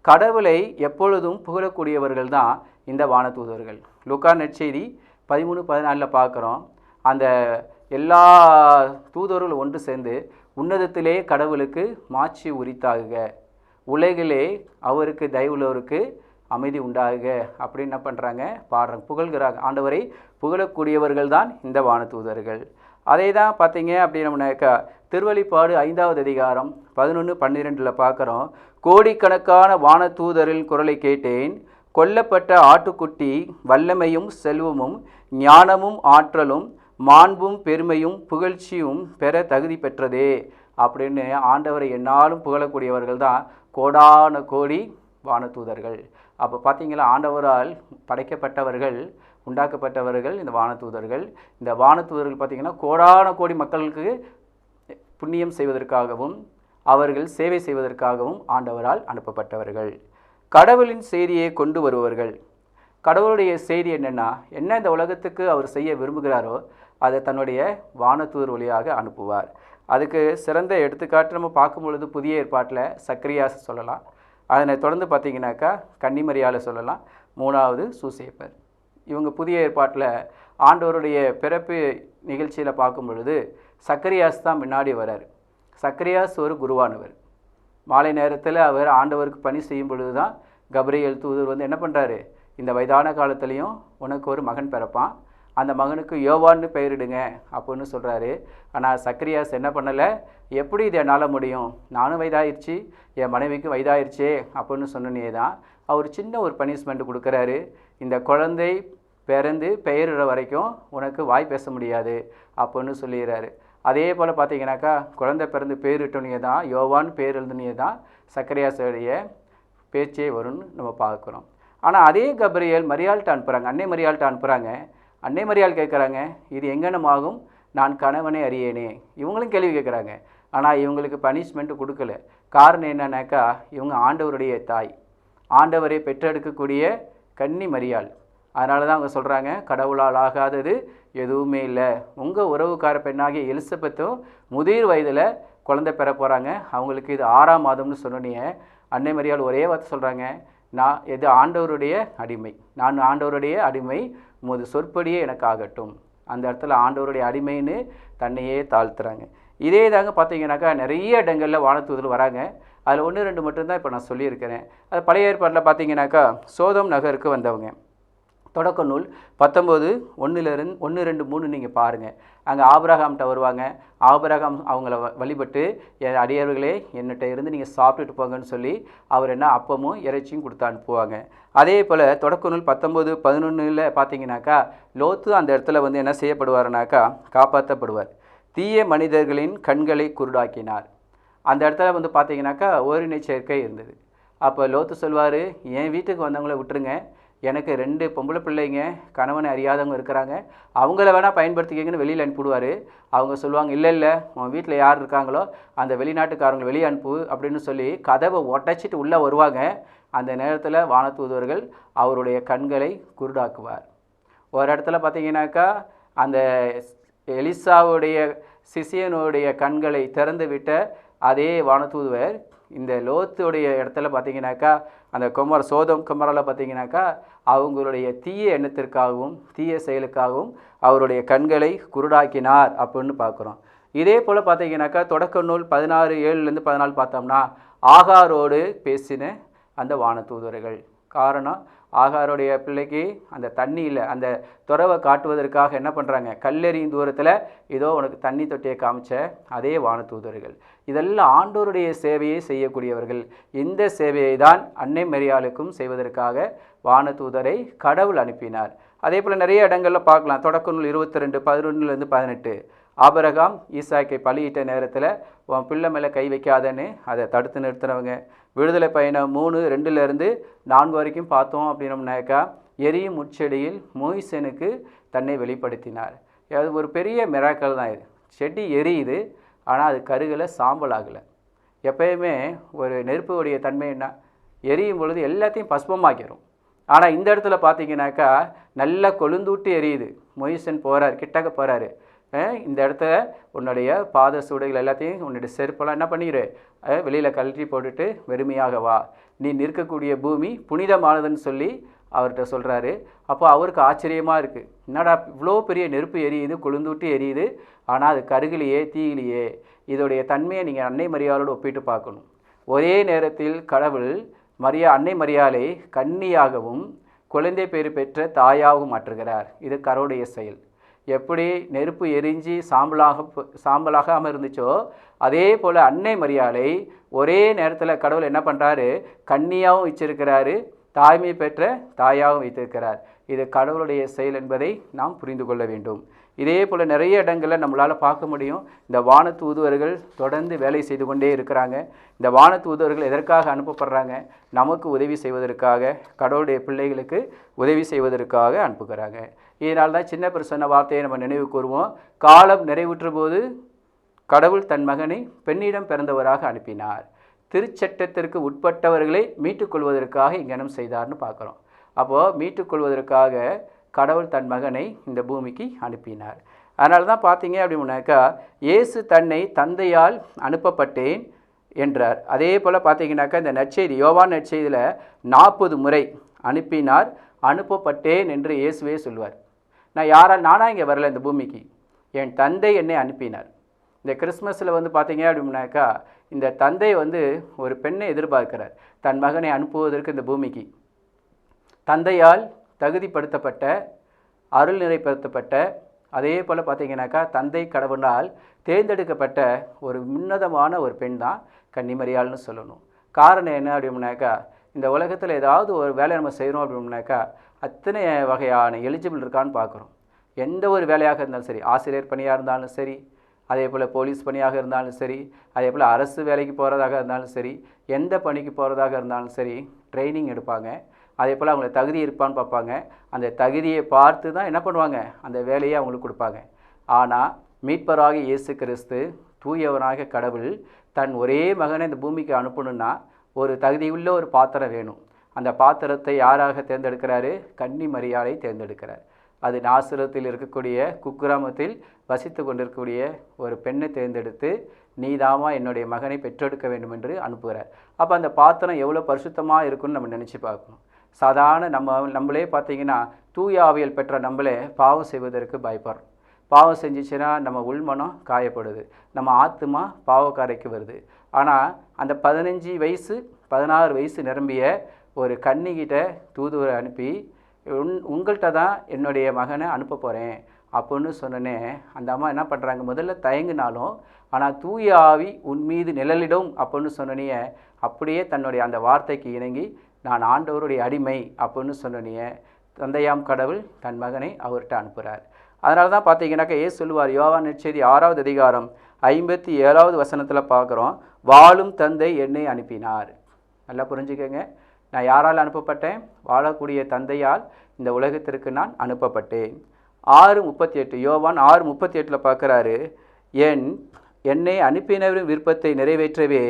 கடவுளை எப்பொழுதும் புகழக்கூடியவர்கள் தான் இந்த வானதூதர்கள். லுக்கா நற்செய்தி பதிமூணு பதினாலில் பார்க்குறோம். அந்த எல்லா தூதர்களும் ஒன்று சேர்ந்து உன்னதத்திலே கடவுளுக்கு மாட்சி உரித்தாகுக. உலகிலே அவருக்கு தயவுள்ளவருக்கு அமைதி உண்டாகுக. அப்படின்னு என்ன பண்ணுறாங்க பாடுறாங்க. புகழ்கிறாங்க. ஆண்டவரை புகழக்கூடியவர்கள் தான் இந்த வானதூதர்கள். அதே தான் பார்த்தீங்க அப்படின்னம்னாக்கா திருவழிப்பாடு ஐந்தாவது அதிகாரம் பதினொன்று பன்னிரெண்டில் பார்க்குறோம். கோடிக்கணக்கான வானதூதரின் குரலை கேட்டேன். கொல்லப்பட்ட ஆட்டுக்குட்டி வல்லமையும் செல்வமும் ஞானமும் ஆற்றலும் மாண்பும் பெருமையும் புகழ்ச்சியும் பெற தகுதி பெற்றதே. அப்படின்னு ஆண்டவரை என்னாலும் புகழக்கூடியவர்கள் தான் கோடான கோடி வானதூதர்கள். அப்போ பார்த்தீங்களா ஆண்டவரால் படைக்கப்பட்டவர்கள் உண்டாக்கப்பட்டவர்கள் இந்த வானதூதர்கள். இந்த வானதூதர்கள் பார்த்தீங்கன்னா கோடான கோடி மக்களுக்கு புண்ணியம் செய்வதற்காகவும் அவர்கள் சேவை செய்வதற்காகவும் ஆண்டவரால் அனுப்பப்பட்டவர்கள். கடவுளின் செய்தியை கொண்டு வருபவர்கள். கடவுளுடைய செய்தி என்னென்னா என்ன இந்த உலகத்துக்கு அவர் செய்ய விரும்புகிறாரோ அதை தன்னுடைய வானத்தூர் வழியாக அனுப்புவார். அதுக்கு சிறந்த எடுத்துக்காட்டு நம்ம பார்க்கும் பொழுது புதிய ஏற்பாட்டில் சக்கரியாஸ் சொல்லலாம். அதனை தொடர்ந்து பார்த்தீங்கன்னாக்கா கன்னிமரியால் சொல்லலாம். மூணாவது சூசேப்பர். இவங்க புதிய ஏற்பாட்டில் ஆண்டவருடைய பிறப்பு நிகழ்ச்சியில் பார்க்கும் பொழுது சக்கரியாஸ் தான் முன்னாடி வரார். சக்கரியாஸ் ஒரு குருவானவர். மாலை நேரத்தில் அவர் ஆண்டவருக்கு பணி செய்யும் பொழுது தான் கப்ரியேல் தூதர் வந்து என்ன பண்ணுறாரு இந்த வயதான காலத்துலேயும் உனக்கு ஒரு மகன் பிறப்பான். அந்த மகனுக்கு யோவான்னு பெயரிடுங்க அப்படின்னு சொல்கிறாரு ஆனால் சக்கரியாஸ் என்ன பண்ணலை? எப்படி இது என்னால் முடியும்? நானும் வயதாயிருச்சு என் மனைவிக்கு வயதாயிருச்சே அப்படின்னு சொன்னனே தான் அவர் சின்ன ஒரு பனிஷ்மெண்ட் கொடுக்குறாரு. இந்த குழந்தை பிறந்து பெயரிட வரைக்கும் உனக்கு வாய் பேச முடியாது அப்படின்னு சொல்லிடுறாரு. அதே போல் பார்த்தீங்கன்னாக்கா குழந்தை பிறந்து பேரிட்டோனியே தான் யோவான் பேர் எழுதுனியே தான் சக்கரையாசுடைய பேச்சே வரும்னு நம்ம பார்க்குறோம். ஆனால் அதே கபரியல் மரியாள்கிட்ட அனுப்புகிறாங்க அன்னை மரியாள்கிட்ட அனுப்புகிறாங்க அன்னை மரியாள் கேட்குறாங்க இது எங்கனமாகும்? நான் கணவனை அறியேனே. இவங்களும் கேள்வி கேட்குறாங்க. ஆனால் இவங்களுக்கு பனிஷ்மெண்ட் கொடுக்கல. காரணம் என்னன்னாக்கா இவங்க ஆண்டவருடைய தாய். ஆண்டவரை பெற்றெடுக்கக்கூடிய கன்னி மரியாள். அதனால தான் அவங்க சொல்கிறாங்க கடவுளால் ஆகாதது எதுவுமே இல்லை. உங்கள் உறவுக்கார பெண்ணாகிய எலிசபெத்தும் முதிர் வயதில் குழந்தை பெற போகிறாங்க அவங்களுக்கு இது ஆறாம் மாதம்னு சொன்னோன்னே அன்னை மரியாள் ஒரே வார்த்தை சொல்கிறாங்க நான் எது ஆண்டவருடைய அடிமை. நான் ஆண்டவருடைய அடிமை. உமது சொற்படியே எனக்கு ஆகட்டும். அந்த இடத்துல ஆண்டவருடைய அடிமைன்னு தன்னையே தாழ்த்துறாங்க. இதே தாங்க பார்த்தீங்கன்னாக்கா நிறைய இடங்களில் வானத்தூதர் வராங்க. அதில் ஒன்று ரெண்டு மட்டும்தான் இப்போ நான் சொல்லியிருக்கிறேன். அது பழைய ஏற்பாட்டில் பார்த்தீங்கன்னாக்கா சோதம் நகருக்கு வந்தவங்க. தொடக்க நூல் பத்தொம்போது ஒன்றுலேருந்து ஒன்று ரெண்டு மூணு நீங்கள் பாருங்கள் அங்கே ஆபிரகாம்கிட்ட வருவாங்க. ஆபிரகாம் அவங்கள வ- வழிபட்டு என் அடியவர்களே என்னகிட்ட இருந்து நீங்கள் சாப்பிட்டுட்டு போங்கன்னு சொல்லி அவர் என்ன அப்பமும் இறைச்சியும் கொடுத்து அனுப்புவாங்க. அதே போல் தொடக்க நூல் பத்தொம்போது பதினொன்றில் பார்த்தீங்கன்னாக்கா லோத்து அந்த இடத்துல வந்து என்ன செய்யப்படுவார்னாக்கா காப்பாற்றப்படுவார் தீய மனிதர்களின் கண்களை குருடாக்கினார். அந்த இடத்துல வந்து பார்த்தீங்கன்னாக்கா ஓரினை சேர்க்கை இருந்தது. அப்போ லோத்து சொல்வார் என் வீட்டுக்கு வந்தவங்கள விட்டுருங்க. எனக்கு ரெண்டு பொம்பளை பிள்ளைங்க கணவனை அறியாதவங்க இருக்கிறாங்க. அவங்கள வேணால் பயன்படுத்திக்கங்கன்னு வெளியில் அனுப்பிவிடுவார். அவங்க சொல்லுவாங்க இல்லை இல்லை உன் வீட்டில் யார் இருக்காங்களோ அந்த வெளிநாட்டுக்காரங்களை வெளியே அனுப்பு அப்படின்னு சொல்லி கதவை ஒட்டச்சிட்டு உள்ளே வருவாங்க. அந்த நேரத்தில் வானத்தூதுவர்கள் அவருடைய கண்களை குருடாக்குவார். ஒரு இடத்துல பார்த்தீங்கன்னாக்கா அந்த எலிசாவுடைய சிசியனுடைய கண்களை திறந்து விட்ட அதே வானத்தூதுவர் இந்த லோத்துடைய இடத்துல பார்த்தீங்கன்னாக்கா அந்த குமர் சோதம் குமரில் பார்த்தீங்கன்னாக்கா அவங்களுடைய தீய எண்ணத்திற்காகவும் தீய செயலுக்காகவும் அவருடைய கண்களை குருடாக்கினார் அப்படின்னு பார்க்குறோம். இதே போல் பார்த்தீங்கன்னாக்கா தொடக்க நூல் பதினாறு ஏழுலேருந்து பதினாலு பார்த்தோம்னா ஆகாரோடு பேசின அந்த வானதூதர்கள் காரணம் ஆகாருடைய பிள்ளைக்கு அந்த தண்ணியில் அந்த துறவை காட்டுவதற்காக என்ன பண்ணுறாங்க கல்லெறியும் தூரத்தில் ஏதோ உனக்கு தண்ணி தொட்டியை காமிச்ச அதே வானதூதர்கள் இதெல்லாம் ஆண்டோருடைய சேவையை செய்யக்கூடியவர்கள். இந்த சேவையை தான் அன்னை மரியாளுக்கும் செய்வதற்காக வானதூதரை கடவுள் அனுப்பினார். அதே போல் நிறைய இடங்களில் பார்க்கலாம். தொடக்க நூல் இருபத்தி ரெண்டு பதினொன்றுலேருந்து பதினெட்டு. ஆபரகாம் ஈசாக்கை பலியிட்ட நேரத்தில் உன் பிள்ளை மேலே கை வைக்காதன்னு அதை தடுத்து நிறுத்தினவங்க. விடுதலை பயணம் மூணு ரெண்டுலேருந்து நான்கு வரைக்கும் பார்த்தோம் அப்படின்னோம்னாக்கா எரியும் முட்செடியில் மோய்சனுக்கு தன்னை வெளிப்படுத்தினார். அது ஒரு பெரிய மிராக்கள் தான் இது. செடி எரியுது ஆனால் அது கருகலை சாம்பல் ஆகலை. எப்பயுமே ஒரு நெருப்புடைய தன்மை என்ன? எரியும் பொழுது எல்லாத்தையும் பஸ்பமாக்கிடும் ஆனால் இந்த இடத்துல பார்த்தீங்கன்னாக்கா நல்லா கொழுந்தூட்டி எரியுது. மொய்சன் போகிறார் கிட்டக்க போகிறாரு இந்த இடத்த உன்னுடைய பாத சூடைகள் எல்லாத்தையும் உன்னுடைய செருப்பெல்லாம் என்ன பண்ணிடு வெளியில் கழட்டி போட்டுட்டு வெறுமையாக வா. நீ நிற்கக்கூடிய பூமி புனிதமானதுன்னு சொல்லி அவர்கிட்ட சொல்கிறாரு அப்போ அவருக்கு ஆச்சரியமாக இருக்குது என்னடா இவ்வளோ பெரிய நெருப்பு எரியுது கொழுந்தூட்டி எரியுது ஆனால் அது கருகிலேயே தீயிலேயே. இதோடைய தன்மையை நீங்கள் அன்னை மரியாளோடு ஒப்பிட்டு பார்க்கணும். ஒரே நேரத்தில் கடவுள் மரியா அன்னை மரியாதை கன்னியாகவும் குழந்தை பேறு பெற்ற தாயாகவும் மாற்றுகிறார். இது கரோடைய செயல். எப்படி நெருப்பு எரிஞ்சு சாம்பலாக சாம்பலாக அமர்ந்துச்சோ இருந்துச்சோ அதே போல் அன்னை மரியாதை ஒரே நேரத்தில் கடவுள் என்ன பண்ணுறாரு கண்ணியாகவும் வச்சிருக்கிறாரு தாய்மை பெற்ற தாயாகவும் வைத்திருக்கிறார். இது கடவுளுடைய செயல் என்பதை நாம் புரிந்து கொள்ள வேண்டும். இதே போல் நிறைய இடங்களில் நம்மளால் பார்க்க முடியும். இந்த வான தூதுவர்கள் தொடர்ந்து வேலை செய்து கொண்டே இருக்கிறாங்க. இந்த வான தூதுவர்கள் எதற்காக அனுப்பப்படுறாங்க? நமக்கு உதவி செய்வதற்காக கடவுளுடைய பிள்ளைகளுக்கு உதவி செய்வதற்காக அனுப்புகிறாங்க. இதனால் தான் சின்ன பேர் சொன்ன வார்த்தையை நம்ம நினைவு கூறுவோம். காலம் நிறைவுற்ற போது கடவுள் தன் மகனை பெண்ணிடம் பிறந்தவராக அனுப்பினார். திருச்சட்டத்திற்கு உட்பட்டவர்களை மீட்டுக்கொள்வதற்காக இங்கனம் செய்தார்னு பார்க்குறோம். அப்போது மீட்டுக்கொள்வதற்காக கடவுள் தன் மகனை இந்த பூமிக்கு அனுப்பினார். அதனால தான் பார்த்தீங்க அப்படின்னாக்கா இயேசு தன்னை தந்தையால் அனுப்பப்பட்டேன் என்றார். அதே போல் பார்த்தீங்கன்னாக்கா இந்த நற்செய்தி யோவான் நற்செய்தியில் நாற்பது முறை அனுப்பினார் அனுப்பப்பட்டேன் என்று இயேசுவே சொல்வார் நான் யாரால் நானாக இங்கே வரல இந்த பூமிக்கு? என் தந்தை என்னை அனுப்பினார். இந்த கிறிஸ்மஸில் வந்து பார்த்தீங்க அப்படின்னாக்கா இந்த தந்தை வந்து ஒரு பெண்ணை எதிர்பார்க்கிறார். தன் மகனை அனுப்புவதற்கு இந்த பூமிக்கு. தந்தையால் தகுதிப்படுத்தப்பட்ட அருள் நிறைப்படுத்தப்பட்ட அதே போல் பார்த்தீங்கன்னாக்கா தந்தை கடவுளால் தேர்ந்தெடுக்கப்பட்ட ஒரு உன்னதமான ஒரு பெண் தான் கன்னிமரியாள்னு சொல்லணும். காரணம் என்ன அப்படின்னாக்கா இந்த உலகத்தில் ஏதாவது ஒரு வேலை நம்ம செய்கிறோம் அப்படின்னாக்கா அத்தனை வகையான எலிஜிபிள் இருக்கான்னு பார்க்குறோம். எந்த ஒரு வேலையாக இருந்தாலும் சரி ஆசிரியர் பணியாக இருந்தாலும் சரி அதே போல் போலீஸ் பணியாக இருந்தாலும் சரி அதே போல் அரசு வேலைக்கு போகிறதாக இருந்தாலும் சரி எந்த பணிக்கு போகிறதாக இருந்தாலும் சரி ட்ரைனிங் எடுப்பாங்க. அதே போல் அவங்களுக்கு தகுதி இருப்பான்னு பார்ப்பாங்க. அந்த தகுதியை பார்த்து தான் என்ன பண்ணுவாங்க? அந்த வேலையை அவங்களுக்கு கொடுப்பாங்க. ஆனால் மீட்பராக இயேசு கிறிஸ்து தூயவனாக கடவுள் தன் ஒரே மகனை இந்த பூமிக்கு அனுப்பணும்னா ஒரு தகுதியுள்ள ஒரு பாத்திரம் வேணும். அந்த பாத்திரத்தை யாராக தேர்ந்தெடுக்கிறாரு? கன்னி மரியாதை தேர்ந்தெடுக்கிறார். அது நாசுரத்தில் இருக்கக்கூடிய குக்கிராமத்தில் வசித்து கொண்டிருக்கக்கூடிய ஒரு பெண்ணை தேர்ந்தெடுத்து நீதாமா என்னுடைய மகனை பெற்றெடுக்க வேண்டும் என்று அனுப்புகிறார். அப்போ அந்த பாத்திரம் எவ்வளோ பரிசுத்தமாக இருக்குன்னு நம்ம நினச்சி பார்க்கணும். சாதாரண நம்ம நம்மளே பார்த்தீங்கன்னா தூய ஆவியல் பெற்ற நம்மளே பாவம் செய்வதற்கு பயப்படுறோம். பாவம் செஞ்சிச்சுன்னா நம்ம உள்மனம் காயப்படுது. நம்ம ஆத்துமா பாவக்காரைக்கு வருது. ஆனால் அந்த பதினஞ்சு வயசு பதினாறு வயசு நிரம்பிய ஒரு கன்னிகிட்ட தூதுவரை அனுப்பி உன் உங்கள்கிட்ட தான் என்னுடைய மகனை அனுப்ப போகிறேன் அப்படின்னு சொன்னனே அந்த அம்மா என்ன பண்ணுறாங்க முதல்ல தயங்கினாலும் ஆனால் தூய ஆவி உன் மீது நிழலிடும். அப்படின்னு சொன்னனையே அப்படியே தன்னுடைய அந்த வார்த்தைக்கு இணங்கி நான் ஆண்டவருடைய அடிமை அப்படின்னு சொன்னனே தந்தையாம் கடவுள் தன் மகனை அவர்கிட்ட அனுப்புகிறார் அதனால தான் பார்த்தீங்கன்னாக்கா ஏ சொல்லுவார் யோவான் நிச்சயதி ஆறாவது அதிகாரம் ஐம்பத்தி ஏழாவது வசனத்தில் பார்க்குறோம் வாழும் தந்தை என்னை அனுப்பினார். நல்லா புரிஞ்சுக்கங்க. நான் யாரால் அனுப்பப்பட்டேன்? வாழக்கூடிய தந்தையால் இந்த உலகத்திற்கு நான் அனுப்பப்பட்டேன். ஆறு முப்பத்தி எட்டு யோவான் ஆறு முப்பத்தி எட்டில் பார்க்குறாரு என் என்னை அனுப்பினவரின் விருப்பத்தை நிறைவேற்றவே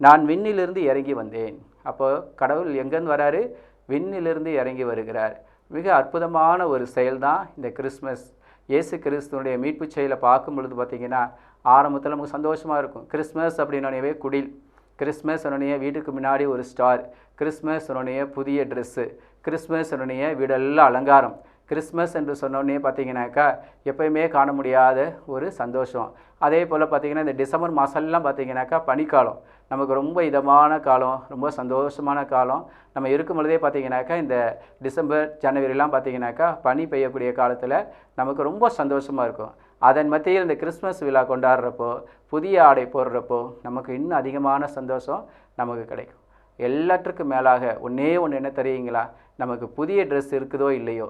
நான் விண்ணிலிருந்து இறங்கி வந்தேன். அப்போ கடவுள் எங்கேருந்து வராரு? விண்ணிலிருந்து இறங்கி வருகிறார். மிக அற்புதமான ஒரு செயல்தான் இந்த கிறிஸ்மஸ் இயேசு கிறிஸ்துவனுடைய மீட்பு செயலை பார்க்கும் பொழுது பார்த்திங்கன்னா ஆரம்பத்தில் நமக்கு சந்தோஷமாக இருக்கும். கிறிஸ்மஸ் அப்படின்னே குடில். கிறிஸ்மஸ் உடனே வீட்டுக்கு முன்னாடி ஒரு ஸ்டார். கிறிஸ்மஸ் உடனே புதிய ட்ரெஸ்ஸு கிறிஸ்மஸ் உடனே வீடெல்லாம் அலங்காரம். கிறிஸ்மஸ் என்று சொன்னோடனே பார்த்தீங்கன்னாக்கா எப்பயுமே காண முடியாத ஒரு சந்தோஷம். அதே போல் பார்த்திங்கன்னா இந்த டிசம்பர் மாதம்லாம் பார்த்திங்கனாக்கா பனிக்காலம். நமக்கு ரொம்ப இதமான காலம் ரொம்ப சந்தோஷமான காலம். நம்ம இருக்கும் பொழுதே பார்த்திங்கனாக்கா இந்த டிசம்பர் ஜனவரிலாம் பார்த்தீங்கன்னாக்கா பனி பெய்யக்கூடிய காலத்தில் நமக்கு ரொம்ப சந்தோஷமாக இருக்கும். அதன் மத்தியில் இந்த கிறிஸ்மஸ் விழா கொண்டாடுறப்போ புதிய ஆடை போடுறப்போ நமக்கு இன்னும் அதிகமான சந்தோஷம் நமக்கு கிடைக்கும். எல்லாற்றுக்கும் மேலாக ஒன்றே ஒன்று என்ன தெரியுங்களா? நமக்கு புதிய ட்ரெஸ் இருக்குதோ இல்லையோ?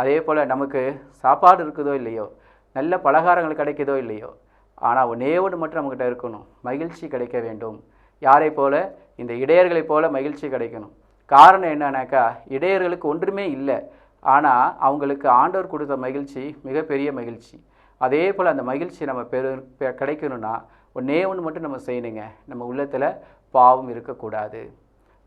அதே போல் நமக்கு சாப்பாடு இருக்குதோ இல்லையோ நல்ல பலகாரங்கள் கிடைக்குதோ இல்லையோ ஆனால் ஒன்றே ஒன்று மட்டும் நம்மக்கிட்ட இருக்கணும். மகிழ்ச்சி கிடைக்க வேண்டும். யாரை போல? இந்த இடையர்களைப் போல மகிழ்ச்சி கிடைக்கணும். காரணம் என்னன்னாக்கா இடையர்களுக்கு ஒன்றுமே இல்லை. ஆனால் அவங்களுக்கு ஆண்டவர் கொடுத்த மகிழ்ச்சி மிகப்பெரிய மகிழ்ச்சி. அதே போல் அந்த மகிழ்ச்சி நம்ம பெரு பெ- கிடைக்கணும்னா ஒன்றே ஒன்று மட்டும் நம்ம செய்யணுங்க. நம்ம உள்ளத்தில் பாவம் இருக்கக்கூடாது.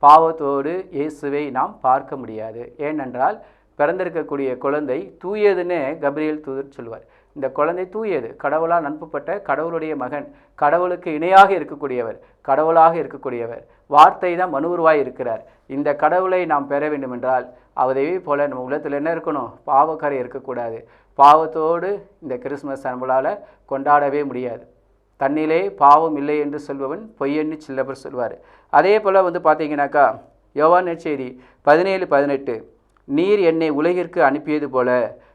பாவத்தோடு இயேசுவை நாம் பார்க்க முடியாது. ஏனென்றால் பிறந்திருக்கக்கூடிய குழந்தை தூயதுன்னு கபிரியல் தூதர் சொல்லுவார் இந்த குழந்தை தூயது கடவுளால் அனுப்பப்பட்ட கடவுளுடைய மகன் கடவுளுக்கு இணையாக இருக்கக்கூடியவர் கடவுளாக இருக்கக்கூடியவர் வார்த்தை தான் மனுருவாய் இருக்கிறார். இந்த கடவுளை நாம் பெற வேண்டுமென்றால் அதே போல நம்ம உள்ளத்தில் என்ன இருக்கணும்? பாவக்கரை இருக்கக்கூடாது. பாவத்தோடு இந்த கிறிஸ்மஸ் நம்மளால் கொண்டாடவே முடியாது. தன்னிலே பாவம் இல்லை என்று சொல்பவன் பொய்யன்னு சில்லவர் சொல்வார். அதே போல் வந்து பார்த்தீங்கன்னாக்கா யோவான் செய்தி பதினேழு பதினெட்டு நீர் என்னை உலகிற்கு அனுப்பியது போல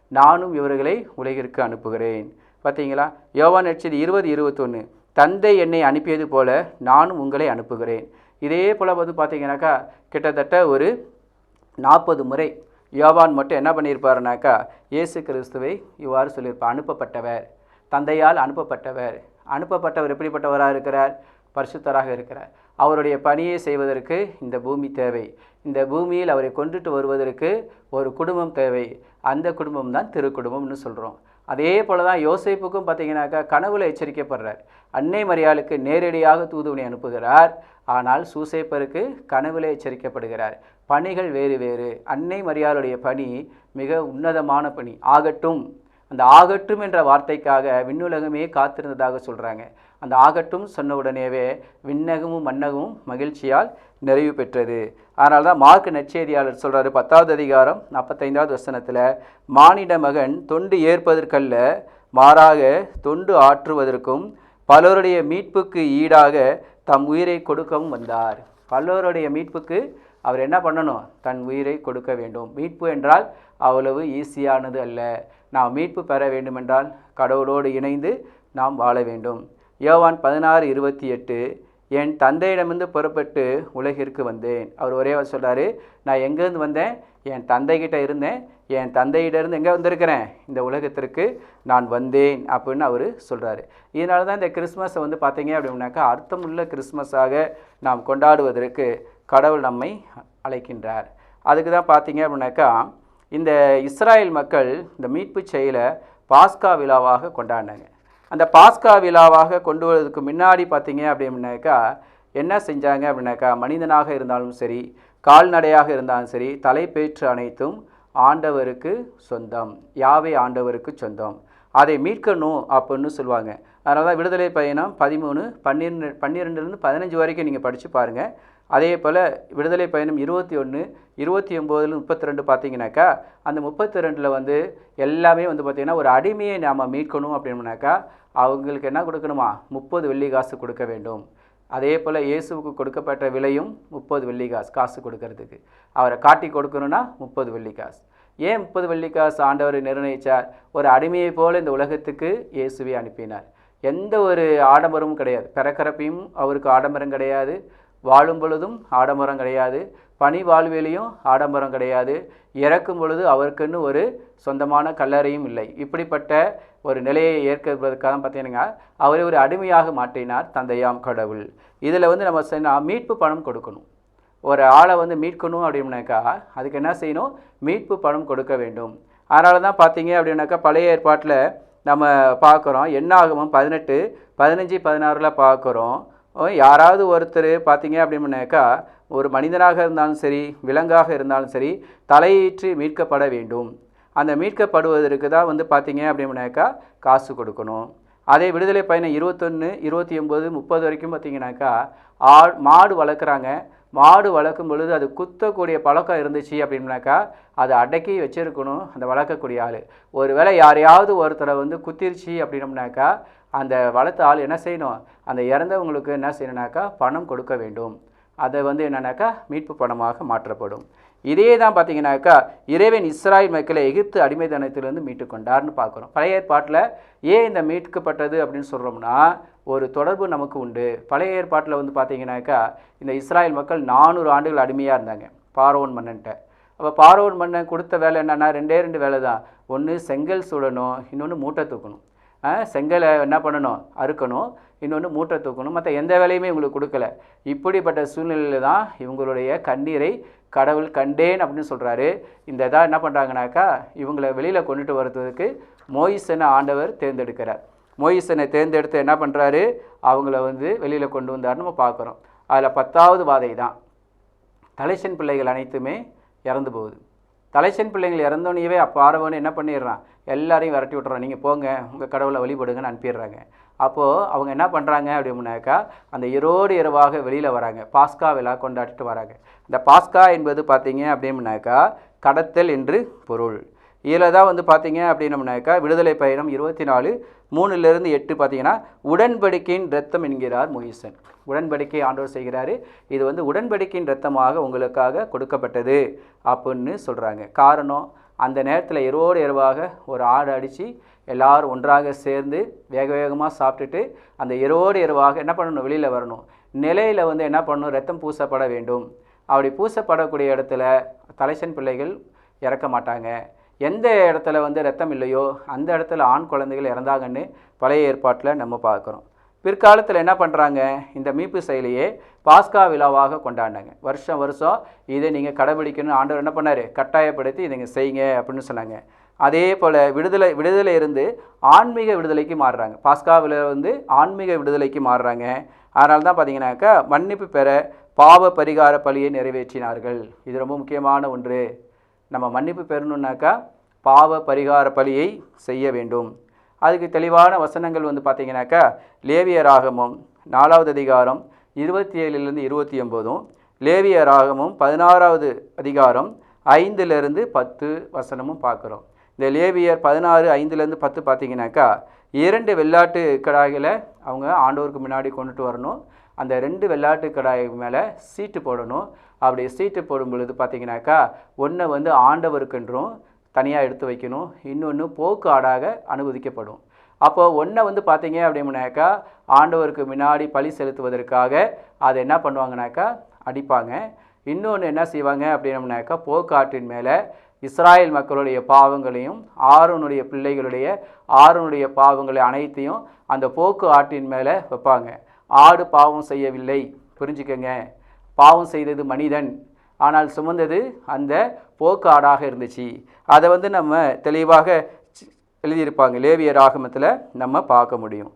நானும் இவர்களை உலகிற்கு அனுப்புகிறேன். பார்த்தீங்களா? யோவான் நற்செய்தி இருபது இருபத்தொன்று தந்தை என்னை அனுப்பியது போல நானும் உங்களை அனுப்புகிறேன். இதே போல் வந்து பார்த்தீங்கன்னாக்கா கிட்டத்தட்ட ஒரு நாற்பது முறை யோவான் மட்டும் என்ன பண்ணியிருப்பாருனாக்கா இயேசு கிறிஸ்துவை இவ்வாறு சொல்லியிருப்பார் அனுப்பப்பட்டவர். தந்தையால் அனுப்பப்பட்டவர். அனுப்பப்பட்டவர் எப்படிப்பட்டவராக இருக்கிறார்? பரிசுத்தராக இருக்கிறார். அவருடைய பணியை செய்வதற்கு இந்த பூமி தேவை. இந்த பூமியில் அவரை கொண்டுட்டு வருவதற்கு ஒரு குடும்பம் தேவை. அந்த குடும்பம் தான் திருக்குடும்பம்னு சொல்கிறோம் அதே போல தான் யோசேப்புக்கும் பார்த்தீங்கன்னாக்கா கனவுல எச்சரிக்கப்படுறார். அன்னை மரியாளுக்கு நேரடியாக தூதுவனை அனுப்புகிறார். ஆனால் சூசேப்பருக்கு கனவுல எச்சரிக்கப்படுகிறார். பணிகள் வேறு வேறு. அன்னை மரியாளுடைய பணி மிக உன்னதமான பணி. ஆகட்டும். அந்த ஆகட்டும் என்ற வார்த்தைக்காக விண்ணுலகமே காத்திருந்ததாக சொல்கிறாங்க அந்த ஆகட்டும் சொன்ன உடனேவே விண்ணகமும் மன்னகமும் மகிழ்ச்சியால் நிறைவு பெற்றது. அதனால தான் மார்க் நற்செய்தியாளர் சொல்கிறார் பத்தாவது அதிகாரம் நாற்பத்தைந்தாவது வசனத்தில் மானிட மகன் தொண்டு ஏற்பதற்கல்ல மாறாக தொண்டு ஆற்றுவதற்கும் பலருடைய மீட்புக்கு ஈடாக தம் உயிரை கொடுக்கவும் வந்தார். பலருடைய மீட்புக்கு அவர் என்ன பண்ணணும்? தன் உயிரை கொடுக்க வேண்டும். மீட்பு என்றால் அவ்வளவு ஈஸியானது அல்ல. நாம் மீட்பு பெற வேண்டுமென்றால் கடவுளோடு இணைந்து நாம் வாழ வேண்டும். யோவான் பதினாறு இருபத்தி எட்டு என் தந்தையிடமிருந்து புறப்பட்டு உலகிற்கு வந்தேன். அவர் ஒரே வார்த்தை நான் எங்கேருந்து வந்தேன்? என் தந்தைகிட்ட இருந்தேன். என் தந்தையிடருந்து எங்கே வந்திருக்கிறேன்? இந்த உலகத்திற்கு நான் வந்தேன். அப்படின்னு அவர் சொல்கிறாரு இதனால தான் இந்த கிறிஸ்மஸை வந்து பார்த்தீங்க அப்படின்னாக்கா அர்த்தமுள்ள கிறிஸ்மஸாக நாம் கொண்டாடுவதற்கு கடவுள் நம்மை அழைக்கின்றார். அதுக்கு தான் பார்த்தீங்க அப்படின்னாக்கா இந்த இஸ்ராயல் மக்கள் இந்த மீட்பு செயலை பாஸ்கா விழாவாக கொண்டாடினாங்க. அந்த பாஸ்கா விழாவாக கொண்டு வருவதற்கு முன்னாடி பார்த்தீங்க அப்படின்னாக்கா என்ன செஞ்சாங்க அப்படின்னாக்கா மனிதனாக இருந்தாலும் சரி கால்நடையாக இருந்தாலும் சரி தலைப்பேற்று அனைத்தும் ஆண்டவருக்கு சொந்தம். யாவை ஆண்டவருக்கு சொந்தம். அதை மீட்கணும் அப்படின்னு சொல்லுவாங்க. அதனால தான் விடுதலை பயணம் பதிமூணு பன்னிரெண்டு பன்னிரெண்டுலேருந்து பதினஞ்சு வரைக்கும் நீங்கள் படித்து பாருங்கள் அதே போல் விடுதலை பயணம் இருபத்தி ஒன்று இருபத்தி ஒம்போதுல முப்பத்தி ரெண்டு பார்த்தீங்கன்னாக்கா அந்த முப்பத்தி ரெண்டில் வந்து எல்லாமே வந்து பார்த்திங்கன்னா ஒரு அடிமையை நாம் மீட்கணும் அப்படின்னாக்கா அவங்களுக்கு என்ன கொடுக்கணுமா? முப்பது வெள்ளி காசு கொடுக்க வேண்டும். அதே போல் இயேசுவுக்கு கொடுக்கப்பட்ட விலையும் முப்பது வெள்ளி காசு கொடுக்கறதுக்கு. அவரை காட்டி கொடுக்கணும்னா முப்பது வெள்ளிக்காசு ஏன் முப்பது வெள்ளிக்காசு ஆண்டவர் நிர்ணயித்தார் ஒரு அடிமையை போல் இந்த உலகத்துக்கு இயேசுவை அனுப்பினார். எந்த ஒரு ஆடம்பரமும் கிடையாது. பிறக்கிறப்பையும் அவருக்கு ஆடம்பரம் கிடையாது. வாழும் பொழுதும் ஆடம்பரம் கிடையாது. பணி வாழ்விலையும் ஆடம்பரம் கிடையாது. இறக்கும் பொழுது அவருக்குன்னு ஒரு சொந்தமான கல்லறையும் இல்லை. இப்படிப்பட்ட ஒரு நிலையை ஏற்கிறதுக்காக பார்த்தீங்கன்னா அவரை ஒரு அடிமையாக மாற்றினார் தந்தையாம் கடவுள். இதில் வந்து நம்ம சொன்னா மீட்பு பணம் கொடுக்கணும். ஒரு ஆளை வந்து மீட்கணும் அப்படின்னாக்கா அதுக்கு என்ன செய்யணும்? மீட்பு பணம் கொடுக்க வேண்டும். அதனால தான் பார்த்தீங்க அப்படின்னாக்கா பழைய ஏற்பாட்டில் நம்ம பார்க்குறோம் என்ன ஆகுமோ பதினெட்டு பதினஞ்சு பதினாறில் பார்க்குறோம். யாராவது ஒருத்தர் பார்த்தீங்க அப்படின்னாக்கா ஒரு மனிதனாக இருந்தாலும் சரி விலங்காக இருந்தாலும் சரி தலையீற்று மீட்கப்பட வேண்டும். அந்த மீட்கப்படுவதற்கு தான் வந்து பார்த்தீங்க அப்படின்னாக்கா காசு கொடுக்கணும். அதே விடுதலை பயணம் இருபத்தொன்று இருபத்தி ஒம்பது முப்பது வரைக்கும் பார்த்தீங்கன்னாக்கா ஆ மாடு வளர்க்குறாங்க. மாடு வளர்க்கும் பொழுது அது குத்தக்கூடிய பழக்கம் இருந்துச்சு அப்படின்னாக்கா அதை அடக்கி வச்சிருக்கணும் அந்த வளர்க்கக்கூடிய ஆள். ஒருவேளை யாரையாவது ஒருத்தரை வந்து குத்திருச்சு அப்படின்னம்னாக்கா அந்த வளர்த்த ஆள் என்ன செய்யணும்? அந்த இறந்தவங்களுக்கு என்ன செய்யணுனாக்கா பணம் கொடுக்க வேண்டும். அதை வந்து என்னன்னாக்கா மீட்பு பணமாக மாற்றப்படும். இதே தான் பார்த்தீங்கன்னாக்கா இறைவன் இஸ்ராயல் மக்களை எகிப்து அடிமைத்தனத்திலிருந்து மீட்டு கொண்டார்னு பார்க்குறோம். பழைய ஏற்பாட்டில் ஏன் இந்த மீட்கப்பட்டது அப்படின்னு சொல்கிறோம்னா ஒரு தொடர்பு நமக்கு உண்டு. பழைய ஏற்பாட்டில் வந்து பார்த்தீங்கன்னாக்கா இந்த இஸ்ராயல் மக்கள் நானூறு ஆண்டுகள் அடிமையாக இருந்தாங்க பார்வோன் மன்னன்ட்ட. அப்போ பார்வோன் மன்னன் கொடுத்த வேலை என்னென்னா ரெண்டே ரெண்டு வேலை தான் ஒன்று செங்கல் சுடணும் இன்னொன்று மூட்டை தூக்கணும். செங்கலை என்ன பண்ணணும்? அறுக்கணும். இன்னொன்று மூட்டை தூக்கணும். மற்ற எந்த வேலையுமே இவங்களுக்கு கொடுக்கல. இப்படிப்பட்ட சூழ்நிலையில் தான் இவங்களுடைய கண்ணீரை கடவுள் கண்டேன் அப்படின்னு சொல்கிறாரு இந்த இதாக என்ன பண்ணுறாங்கனாக்கா இவங்களை வெளியில் கொண்டுட்டு வர்றதுக்கு மோயிசனை ஆண்டவர் தேர்ந்தெடுக்கிறார். மோயிசனை தேர்ந்தெடுத்து என்ன பண்ணுறாரு அவங்கள வந்து வெளியில் கொண்டு வந்தாருன்னு நம்ம பார்க்குறோம். அதில் பத்தாவது வாதை தான். தலைசன் பிள்ளைகள் அனைத்துமே இறந்து போகுது. தலைச்சன் பிள்ளைங்கள் இறந்தோடனேவே அப்போ ஆரவன் என்ன பண்ணிடுறான்? எல்லாரையும் விரட்டி விட்டுறான். நீங்கள் போங்க உங்கள் கடவுளை வழிபடுங்கன்னு அனுப்பிடுறாங்க. அப்போது அவங்க என்ன பண்ணுறாங்க அப்படின்னாக்கா அந்த இரவோடு இரவாக வெளியில் வராங்க. பாஸ்கா விழா கொண்டாடிட்டு வராங்க. இந்த பாஸ்கா என்பது பார்த்தீங்க அப்படின்னாக்கா கடத்தல் என்று பொருள். இதில் தான் வந்து பார்த்தீங்க அப்படின்னம்னாக்கா விடுதலை பயணம் இருபத்தி நாலு மூணுலேருந்து எட்டு பார்த்தீங்கன்னா உடன்படிக்கையின் ரத்தம் என்கிறார் மொய்சன். உடன்படிக்கை ஆண்டவர் செய்கிறாரு. இது வந்து உடன்படிக்கையின் ரத்தமாக உங்களுக்காக கொடுக்கப்பட்டது அப்படின்னு சொல்கிறாங்க காரணம் அந்த நேரத்தில் இரவோடு இரவாக ஒரு ஆடு அடித்து எல்லாரும் ஒன்றாக சேர்ந்து வேக வேகமாக சாப்பிட்டுட்டு அந்த இரவோடு இரவாக என்ன பண்ணணும்? வெளியில் வரணும். நிலையில் வந்து என்ன பண்ணணும்? ரத்தம் பூசப்பட வேண்டும். அப்படி பூசப்படக்கூடிய இடத்துல தலைசன் பிள்ளைகள் இறக்க மாட்டாங்க. எந்த இடத்துல வந்து ரத்தம் இல்லையோ அந்த இடத்துல ஆண் குழந்தைகள் இறந்தாங்கன்னு பழைய ஏற்பாட்டில் நம்ம பார்க்குறோம். பிற்காலத்தில் என்ன பண்ணுறாங்க இந்த மீட்பு செயலியை பாஸ்கா விழாவாக கொண்டாடினாங்க. வருஷம் வருஷம் இதை நீங்கள் கடைபிடிக்கணும்னு ஆண்டவர் என்ன பண்ணார்? கட்டாயப்படுத்தி இதை நீங்கள் செய்யுங்க அப்படின்னு சொன்னாங்க. அதே போல் விடுதலை விடுதலை இருந்து ஆன்மீக விடுதலைக்கு மாறுறாங்க. பாஸ்காவில் வந்து ஆன்மீக விடுதலைக்கு மாறுறாங்க. அதனால தான் பார்த்தீங்கன்னாக்கா மன்னிப்பு பெற பாவ பரிகார பலியை நிறைவேற்றினார்கள். இது ரொம்ப முக்கியமான ஒன்று. நம்ம மன்னிப்பு பெறணுன்னாக்கா பாவ பரிகார பலியை செய்ய வேண்டும். அதுக்கு தெளிவான வசனங்கள் வந்து பார்த்தீங்கன்னாக்கா லேவிய ராகமும் நாலாவது அதிகாரம் இருபத்தி ஏழுலேருந்து இருபத்தி ஒம்போதும் லேவிய ராகமும் பதினாறாவது அதிகாரம் ஐந்துலேருந்து பத்து வசனமும் பார்க்குறோம். இந்த லேவியர் பதினாறு ஐந்துலேருந்து பத்து பார்த்தீங்கன்னாக்கா இரண்டு வெள்ளாட்டு கடாய்களை அவங்க ஆண்டவருக்கு முன்னாடி கொண்டுட்டு வரணும். அந்த ரெண்டு வெள்ளாட்டு கடாய் மேலே சீட்டு போடணும். அப்படி சீட்டு போடும் பொழுது பார்த்தீங்கன்னாக்கா ஒன்றை வந்து ஆண்டவருக்கென்றும் தனியாக எடுத்து வைக்கணும். இன்னொன்று போக்கு ஆடாக அனுமதிக்கப்படும். அப்போ ஒன்றை வந்து பார்த்தீங்க அப்படின்னாக்கா ஆண்டவருக்கு முன்னாடி பழி செலுத்துவதற்காக அதை என்ன பண்ணுவாங்கனாக்கா அடிப்பாங்க. இன்னொன்று என்ன செய்வாங்க அப்படின்னம்னாக்கா போக்காட்டின் மேலே இஸ்ராயல் மக்களுடைய பாவங்களையும் ஆரோனுடைய பிள்ளைகளுடைய ஆரோனுடைய பாவங்களை அனைத்தையும் அந்த போக்கு ஆட்டின் மேலே வைப்பாங்க. ஆடு பாவம் செய்யவில்லை. புரிஞ்சுக்கங்க. பாவம் செய்தது மனிதன். ஆனால் சுமந்தது அந்த போக்கு ஆடாக இருந்துச்சு. அதை வந்து நம்ம தெளிவாக எழுதியிருப்பாங்க. லேவியர் ஆகமத்தில் நம்ம பார்க்க முடியும்.